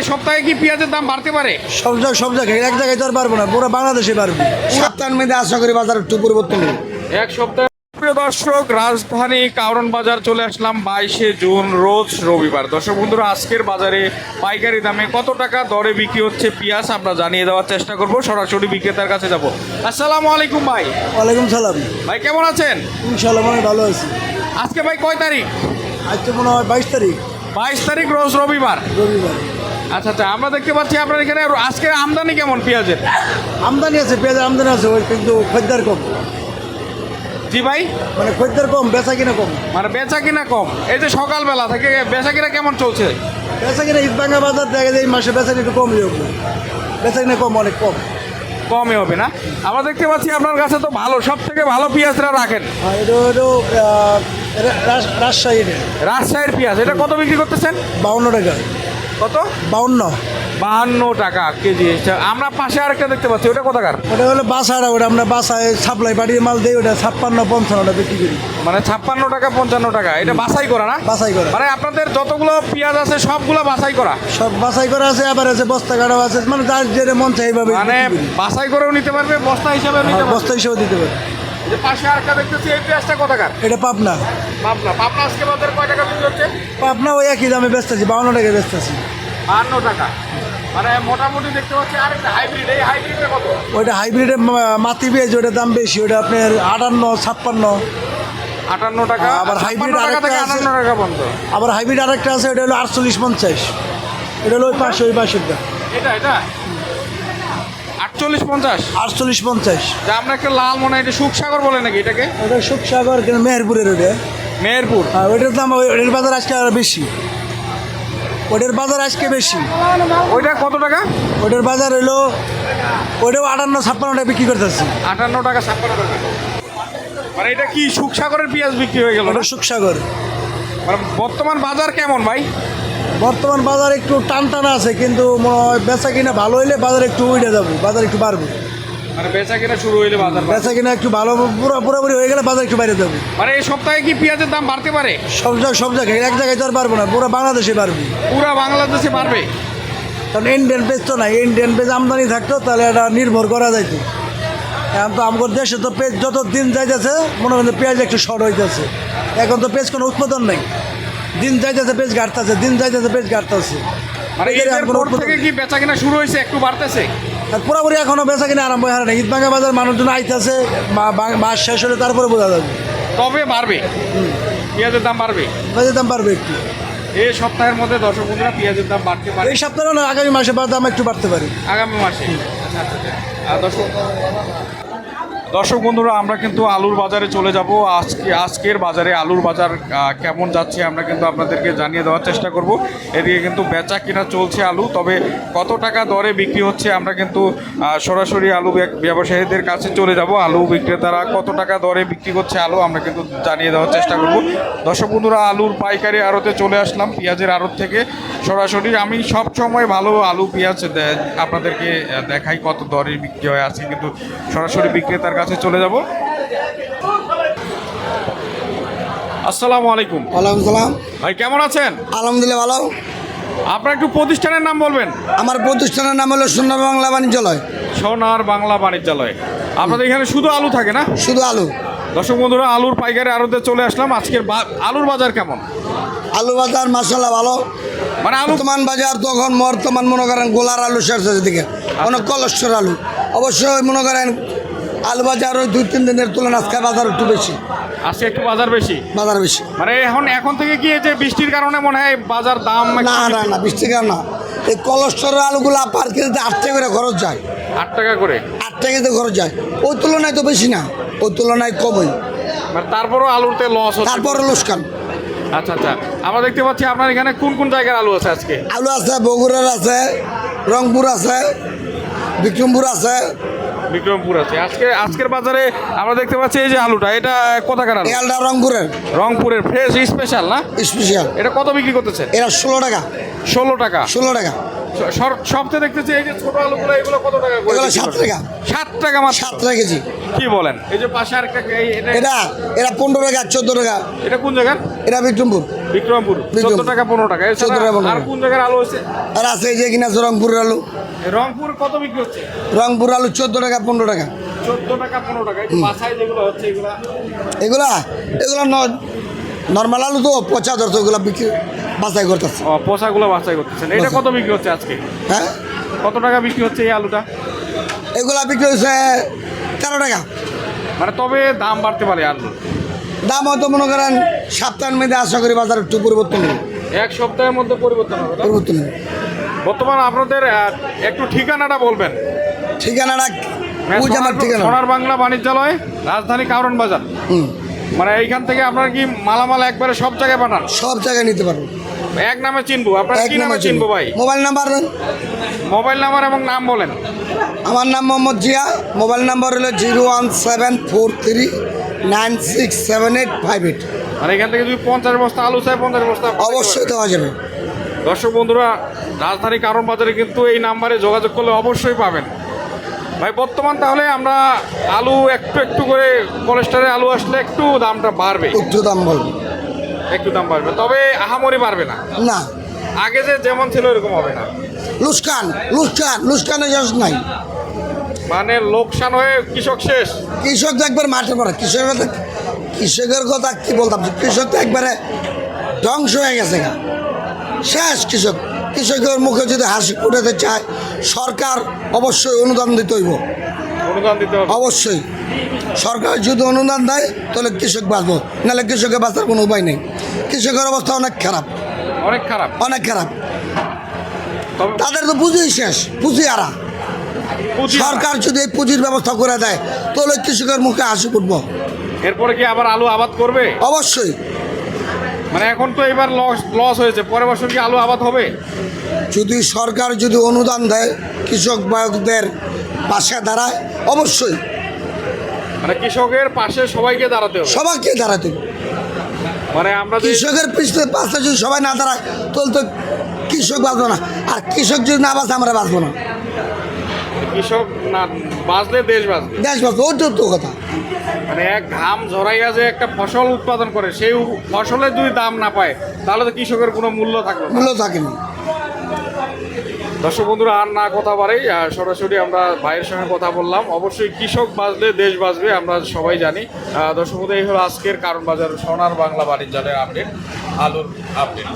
এই সপ্তাহে কি পেঁয়াজের দাম বাড়তে পারে? সব জায়গায় সব জায়গায় এক জায়গায় তো আর পারব না পুরো বাংলাদেশে পারব। সপ্তাহের মধ্যে আশা করি বাজার একটু পরিবর্তন এক সপ্তাহ প্রিয় দর্শক রাজধানী কারণ বাজার চলে আসলাম বাইশে জুন রোজ রবিবার। দর্শক বন্ধুরা আজকের বাজারে পাইকারি দামে কত টাকা দরে বিক্রি হচ্ছে পেঁয়াজ আমরা জানিয়ে দেওয়ার চেষ্টা করব। সরাসরি বিক্রেতার কাছে যাব। আসসালামু আলাইকুম ভাই। ওয়ালাইকুম সালাম। ভাই কেমন আছেন? ইনশাল্লাহ মনে হয় ভালো আছি। আজকে ভাই কয় তারিখ? আজকে মনে হয় বাইশ তারিখ। বাইশ তারিখ রোজ রবিবার। রবিবার। আচ্ছা আচ্ছা আমরা দেখতে পাচ্ছি আপনার এখানে আজকে আমদানি কেমন পেঁয়াজের? আমদানি আছে পেঁয়াজের আমদানি আছে ওই কিন্তু খদ্দের কম। জি ভাই? মানে খদ্দের কম বেচা কিনা কম। মানে বেচা কিনা কম। এই যে সকালবেলা থেকে বেচা কিনা কেমন চলছে? বেচা কিনা ইটবাঙ্গা বাজার দেখা যায় এই মাসে বেচা একটু কম হবে। বেচা কিনা কম অনেক কম। কমই হবে না? আমরা দেখতে পাচ্ছি আপনার কাছে তো ভালো সব থেকে ভালো পেঁয়াজরা রাখেন। রাজ- রাজশাহীর। রাজশাহীর পেঁয়াজ এটা কত বিক্রি করতেছেন? বাউন্ন টাকা। কত? বাউন্ন। বাহান্ন টাকা কেজি। আচ্ছা, আমরা পাশে আরেকটা দেখতে পাচ্ছি ওটা কোথাকার? ওটা হলো বাসাটা ওটা আমরা বাসায় সাপ্লাই পাঠিয়ে মাল দিই ওটা ছাপ্পান্ন পঞ্চান্ন টাকা বিক্রি করি। মানে ছাপ্পান্ন টাকা পঞ্চান্ন টাকা। এটা বাছাই করা না? বাছাই করা। মানে আপনাদের যতগুলো পেঁয়াজ আছে সবগুলো বাছাই করা? সব বাছাই করা আছে আবার আছে বস্তা কাটাও আছে মানে যার যেটা মন চাই এইভাবে মানে। বাছাই করেও নিতে পারবে বস্তা হিসাবে নিতে পারবে। বস্তা হিসেবে দিতে পারে এই যে পাশে আরেকটা দেখতেছি এই পেঁয়াজটা কোথাকার? এটা পাবনা। পাবনা। পাবনা আজকে বাজারে কয় টাকা বিক্রি হচ্ছে? পাবনা ওই একই দামে বেচতেছি বাউন্ন টাকা বেচতেছি বাহান্ন টাকা। মানে মোটামুটি দেখতে পাচ্ছি আরেকটা হাইব্রিড এই হাইব্রিডের কত? ওইটা হাইব্রিডের মাতি পেঁয়াজ ওটার দাম বেশি ওটা আপনার আটান্ন ছাপ্পান্ন। আটান্ন টাকা আবার টাকা আরেকটা আছে। আটান্ন টাকা আবার হাইব্রিড আরেকটা আছে ওটা হলো আটচল্লিশ পঞ্চাশ। এটা হলো ওই পাঁচশো ওই পাঁচশোটা এটা এটা? আটচল্লিশ পঞ্চাশ। আটচল্লিশ পঞ্চাশ। যা আমরা একটা লাল মনে হয় এটা সুখসাগর বলে নাকি এটাকে? ওটা সুখসাগর কিন্তু মেহেরপুরের ওটা মেহেরপুর। আর ওইটার দাম ওই- ওইটার বাজার আজকে আরও বেশি। ওটার বাজার আজকে বেশি। ওইটা কত টাকা? ওটার বাজার হলো ওইটাও আটান্ন ছাপ্পান্ন টাকা বিক্রি করতেছি। আটান্ন টাকা ছাপ্পান্ন টাকা। মানে এটা কি সুখসাগরের পেঁয়াজ বিক্রি হয়ে গেল ওটা সুখসাগর। মানে বর্তমান বাজার কেমন ভাই? বর্তমান বাজার একটু টান টানা আছে কিন্তু মনে হয় বেচা কিনা ভালো হইলে বাজার একটু উঠে যাব বাজার একটু বাড়বে। মানে বেচা কিনা শুরু হইলে বাজার। বেচা কিনা একটু ভালো পুরো পুরোপুরি হয়ে গেলে বাজার একটু বাইরে যাবে। মানে এই সপ্তাহে কি পেঁয়াজের দাম বাড়তে পারে? সব জায়গায় সব জায়গায় এক জায়গায় তো আর পারব না পুরো বাংলাদেশে পারব পুরা বাংলাদেশে বাড়বে? কারণ ইন্ডিয়ান পেজ তো নাই ইন্ডিয়ান পেজ আমদানি থাকতো তাহলে এটা নির্ভর করা যাইতো। এখন তো আমাদের দেশে তো পেজ যত দিন যাইতেছে মনে হয় পেঁয়াজ একটু শর্ট হইতেছে। এখন তো পেজ কোনো উৎপাদন নাই। দিন যাইতেছে পেজ গাড়তেছে দিন যাইতেছে পেজ গাড়তেছে। মানে কোনো পর থেকে কি বেচা কিনা শুরু হয়েছে একটু বাড়তেছে? আর পুরোপুরি এখনও বেচা কিনা আরম্ভ হয় না ঈদবাঙ্গা বাজার মানুষজন আইতেছে মাস শেষ হলে তারপরে বোঝা যাবে। তবে বাড়বে। পেঁয়াজের দাম বাড়বে। পেঁয়াজের দাম বাড়বে একটু। এই সপ্তাহের মধ্যে দর্শক বন্ধুরা পেঁয়াজের দাম বাড়তে পারে। এই সপ্তাহে না আগামী মাসে দাম একটু বাড়তে পারে। আগামী মাসে। আচ্ছা, আচ্ছা। আর দর্শক দর্শক বন্ধুরা, আমরা কিন্তু আলুর বাজারে চলে যাব। আজকে, আজকের বাজারে আলুর বাজার কেমন যাচ্ছে আমরা কিন্তু আপনাদেরকে জানিয়ে দেওয়ার চেষ্টা করব। এদিকে কিন্তু বেচা কিনা চলছে আলু, তবে কত টাকা দরে বিক্রি হচ্ছে আমরা কিন্তু সরাসরি আলু ব্যবসায়ীদের কাছে চলে যাব। আলু বিক্রেতারা কত টাকা দরে বিক্রি করছে আলু আমরা কিন্তু জানিয়ে দেওয়ার চেষ্টা করব। দর্শক বন্ধুরা, আলুর পাইকারি আড়তে চলে আসলাম, পেঁয়াজের আড়ত থেকে। সরাসরি আমি সব সময় ভালো আলু পেঁয়াজ আপনাদেরকে দেখাই কত দরে বিক্রি হয় আছে কিন্তু সরাসরি বিক্রেতার কাছে চলে যাব। আসসালামু আলাইকুম। ওয়ালাইকুম সালাম। ভাই কেমন আছেন? আলহামদুলিল্লাহ ভালো। আপনার একটু প্রতিষ্ঠানের নাম বলবেন। আমার প্রতিষ্ঠানের নাম হলো সুন্দর বাংলা বাণিজ্যালয়। সোনার বাংলা বাণিজ্যালয়। আপনাদের এখানে শুধু আলু থাকে না? শুধু আলু। দর্শক বন্ধুরা আলুর পাইকারি আড়তে চলে আসলাম। আজকের আলুর বাজার কেমন? আলু বাজার মাসাল্লাহ ভালো। মানে বর্তমান বাজার তখন বর্তমান মনে করেন গোলার আলু শেষ হয়েছে দিকে অনেক কলস্টর আলু। অবশ্যই মনে করেন আলু বাজার ওই দুই তিন দিনের তুলনায় আজকে বাজার একটু বেশি। আজকে একটু বাজার বেশি? বাজার বেশি। মানে এখন এখন থেকে কি যে বৃষ্টির কারণে মনে হয় বাজার দাম না না না বিশ টাকা না। এই কলস্টরের আলুগুলো পার কেজিতে আট টাকা করে খরচ যায়। আট টাকা করে? আট টাকাতে খরচ যায়। ওই তুলনায় তো বেশি না। ওই তুলনায় কমই। মানে তারপরও আলুতে লস তারপরে লোসকান আচ্ছা আচ্ছা। আমরা দেখতে পাচ্ছি আপনার এখানে কোন কোন জায়গার আলু আছে আজকে? আলু আছে বগুড়ার আছে রংপুর আছে বিক্রমপুর আছে। বিক্রমপুর আছে। আজকে আজকের বাজারে আমরা দেখতে পাচ্ছি এই যে আলুটা এটা কোথাকার আলু? এলটা রংপুরের। রংপুরের ফ্রেশ স্পেশাল না? স্পেশাল। এটা কত বিক্রি করতেছে এরা ষোলো টাকা। ষোলো টাকা। ষোলো টাকা। সবচেয়ে দেখতেছি এই যে ছোট আলুগুলো এগুলো কত টাকা করে সাত টাকা। সাত টাকা মাত্র? সাত টাকা কেজি। কি বলেন? এই যে পাশে আরেকটা এটা এটা এটা পনেরো টাকা চোদ্দ টাকা। এটা কোন জায়গার? এটা বিক্রমপুর। বিক্রমপুর। চোদ্দ টাকা পনেরো টাকা। 14 টাকা, আর কোন জায়গার আলু হচ্ছে? আর আছে এই যে কিনা আছে রংপুরের আলু। রংপুর কত বিক্রি হচ্ছে? রংপুর আলু চোদ্দ টাকা পনেরো টাকা। চোদ্দ টাকা পনেরো টাকা। বাসায় যেগুলো হচ্ছে এগুলা এগুলা এগুলো নর্মাল আলু তো পচা ধরছে ওগুলো বিক্রি বাছাই করতেছে। ও পোষাগুলো বাছাই করতেছেন এটা কত বিক্রি হচ্ছে আজকে? হ্যাঁ? কত টাকা বিক্রি হচ্ছে এই আলুটা? এগুলা বিক্রি হয়েছে তেরো টাকা। মানে তবে দাম বাড়তে পারে আলু দাম হয়তো মনে করেন সপ্তাহের মধ্যে আশা করি বাজার একটু পরিবর্তন হবে। এক সপ্তাহের মধ্যে পরিবর্তন হবে পরিবর্তন হবে। বর্তমান আপনাদের একটু ঠিকানাটা বলবেন। ঠিকানাটা মানে আমার সোনার- ঠিকানা। সোনার বাংলা বাণিজ্যালয় রাজধানী কারণ বাজার। মানে এইখান থেকে আপনারা কি মালামাল একবারে সব জায়গায় পাঠান? সব জায়গায় নিতে পারব। এক নামে চিনবো। আপনার এক কি নামে চিনবো। ভাই? মোবাইল নাম্বার মোবাইল নাম্বার এবং নাম বলেন। আমার নাম মোহাম্মদ জিয়া। মোবাইল নাম্বার হলো zero one seven four three nine six seven eight five eight. আর এখান থেকে যদি পঞ্চাশ বস্তা আলু চাই পঞ্চাশ বস্তা অবশ্যই দেওয়া যাবে। দর্শক বন্ধুরা রাজধানী কারণ বাজারে কিন্তু এই নাম্বারে যোগাযোগ করলে অবশ্যই পাবেন। ভাই বর্তমান তাহলে আমরা আলু একটু একটু করে কোলেস্টারে আলু আসলে একটু দামটা বাড়বে। একটু দাম বলব। একটু দাম বাড়বে। তবে আহামরি বাড়বে না। না। আগে যে যেমন ছিল এরকম হবে না। লুস্কান লুস্কান লুস্কানে জাস্ট নাই। মানে লোকসান হয়ে কৃষক শেষ। কৃষক তো একবার মাঠে পড়ে। কৃষকের কৃষকের কথা কি বলতাম? কৃষক তো একবারে ধ্বংস হয়ে গেছে। শেষ কৃষক। কৃষকের মুখে যদি হাসি ফুটাতে চায় সরকার অবশ্যই অনুদান দিতে হইব। অনুদান দিতে অবশ্যই। সরকার যদি অনুদান দেয় তাহলে কৃষক বাঁচবো। নাহলে কৃষকের বাঁচার কোনো উপায় নেই। কৃষকের অবস্থা অনেক খারাপ। অনেক খারাপ। অনেক খারাপ। তাদের তো পুঁজি শেষ পুঁজি আরা সরকার যদি এই পুঁজির ব্যবস্থা করে দেয় তাহলে কৃষকের মুখে হাসি ফুটবো। এরপরে কি আবার আলু আবাদ করবে? অবশ্যই। মানে এখন তো এবার লস লস হয়েছে। পরের বছর কি আলু আবাদ হবে? যদি সরকার যদি অনুদান দেয় কৃষক বায়কদের পাশে দাঁড়ায় অবশ্যই। মানে কৃষকের পাশে সবাইকে দাঁড়াতে হবে। সবাইকে দাঁড়াতে হবে। মানে আমরা কৃষকের পিছনে পাশে যদি সবাই না দাঁড়ায় তাহলে তো কৃষক বাঁচবো না। আর কৃষক যদি না বাঁচে আমরা বাঁচবো না। কৃষক না বাঁচলে দেশ বাঁচবে। দেশ বাঁচবো ওইটা তো কথা। মানে এক ঘাম ঝরাইয়া যে একটা ফসল উৎপাদন করে সেই ফসলের যদি দাম না পায় তাহলে তো কৃষকের কোনো মূল্য থাকল না। মূল্য থাকেনি দর্শক বন্ধুরা আর না কথা বাড়াই সরাসরি আমরা ভাইয়ের সঙ্গে কথা বললাম। অবশ্যই কৃষক বাঁচলে দেশ বাঁচবে আমরা সবাই জানি। দর্শক বন্ধু এই হলো আজকের কারণ বাজার সোনার বাংলা বাণিজ্যের আপডেট আলুর আপডেট।